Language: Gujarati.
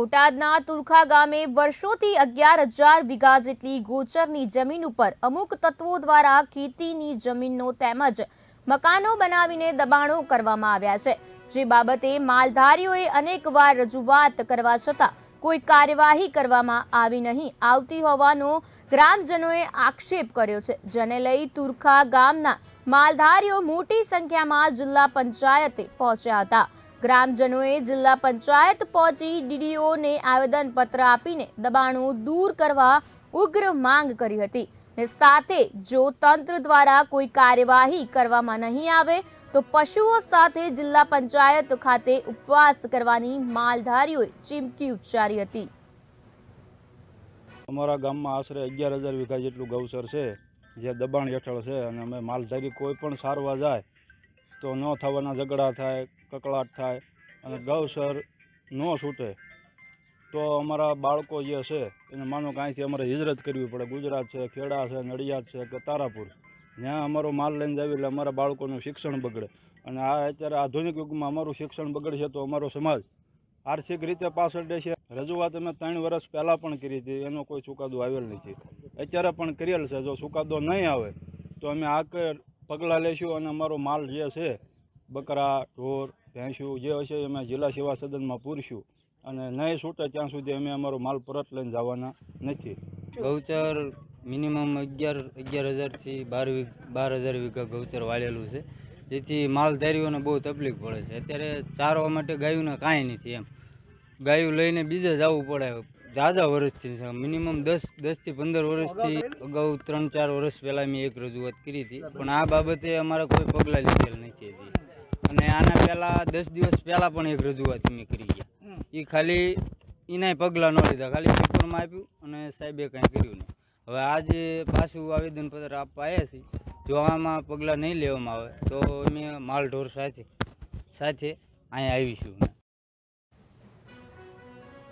બોટાદના તુરખા ગામે વર્ષોથી અગિયાર હજાર વીઘા જેટલી ગોચરની જમીન ઉપર અમુક તત્વો દ્વારા ખેતીની જમીનનો તેમજ મકાનો બનાવીને દબાણો કરવામાં આવ્યા છે. જે બાબતે માલધારીઓએ અનેકવાર રજૂઆત કરવા છતાં કોઈ કાર્યવાહી કરવામાં આવી નહીં. આવતી હોવાનો ગ્રામજનોએ આક્ષેપ કર્યો છે. જેને લઈ તુરખા ગામના માલધારીઓ મોટી સંખ્યામાં જિલ્લા પંચાયતે પહોંચ્યા હતા. ગ્રામજનોએ જિલ્લા પંચાયત પહોંચી ડીડીઓને આવેદનપત્ર આપીને દબાણો દૂર કરવા ઉગ્ર માંગ કરી હતી. ને સાથે જો તંત્ર દ્વારા કોઈ કાર્યવાહી કરવામાં નહીં આવે, તો પશુઓ સાથે જિલ્લા પંચાયત ખાતે ઉપવાસ કરવાની માલધારીઓએ ચીમકી ઉચ્ચારી હતી. અમારા ગામમાં આશરે અગિયાર હજાર વીઘા જેટલું ગૌચર છે, જે દબાણ હેઠળ છે અને અમે માલધારી કોઈ પણ સારવા જાય તો ન થવાના ઝઘડા થાય કકળાટ થાય અને ગૌસર ન છૂટે. તો અમારા બાળકો જે છે એને માનો કે અહીંથી અમારે હિજરત કરવી પડે. ગુજરાત છે ખેડા છે નડિયાદ છે કે તારાપુર. જ્યાં અમારો માલ લઈને જાવી એટલે અમારા બાળકોનું શિક્ષણ બગડે. અને આ અત્યારે આધુનિક યુગમાં અમારું શિક્ષણ બગડશે તો અમારો સમાજ આર્થિક રીતે પાછળ દેશે. રજૂઆત અમે ત્રણ વર્ષ પહેલાં પણ કરી હતી એનો કોઈ ચુકાદો આવેલ નથી. અત્યારે પણ કરેલ છે. જો ચુકાદો નહીં આવે તો અમે આગળ પગલાં લઈશું અને અમારો માલ જે છે, બકરા, ઢોર, ભેંસું જે હશે અમે જિલ્લા સેવા સદનમાં પૂરશું. અને નહીં છૂટે ત્યાં સુધી અમે અમારો માલ પરત લઈને જવાના નથી. ગૌચર મિનિમમ અગિયાર અગિયાર હજારથી બાર બાર હજાર વીઘા ગૌચર વાળેલું છે. જેથી માલધારીઓને બહુ તકલીફ પડે છે. અત્યારે ચારવા માટે ગાયોને કાંઈ નથી એમ. ગાયું લઈને બીજે જવું પડે ઝાઝા વર્ષથી છે. મિનિમમ દસ, દસથી પંદર વર્ષથી અગાઉ ત્રણ, ચાર વર્ષ પહેલાં મેં એક રજૂઆત કરી હતી. પણ આ બાબતે અમારે કોઈ પગલાં લીધેલ નથી હતી અને આના પહેલાં દસ દિવસ પહેલાં પણ એક રજૂઆત મેં કરી ગયા. એ ખાલી એનાય પગલાં ન લીધા. ખાલી પેપરમાં આપ્યું અને સાહેબે કાંઈ કર્યું નહીં. હવે આજે પાછું આવેદનપત્ર આપવા આવ્યા છીએ, જો આમાં પગલાં નહીં લેવામાં આવે તો અમે માલ ઢોર સાથે સાથે અહીંયા આવીશું.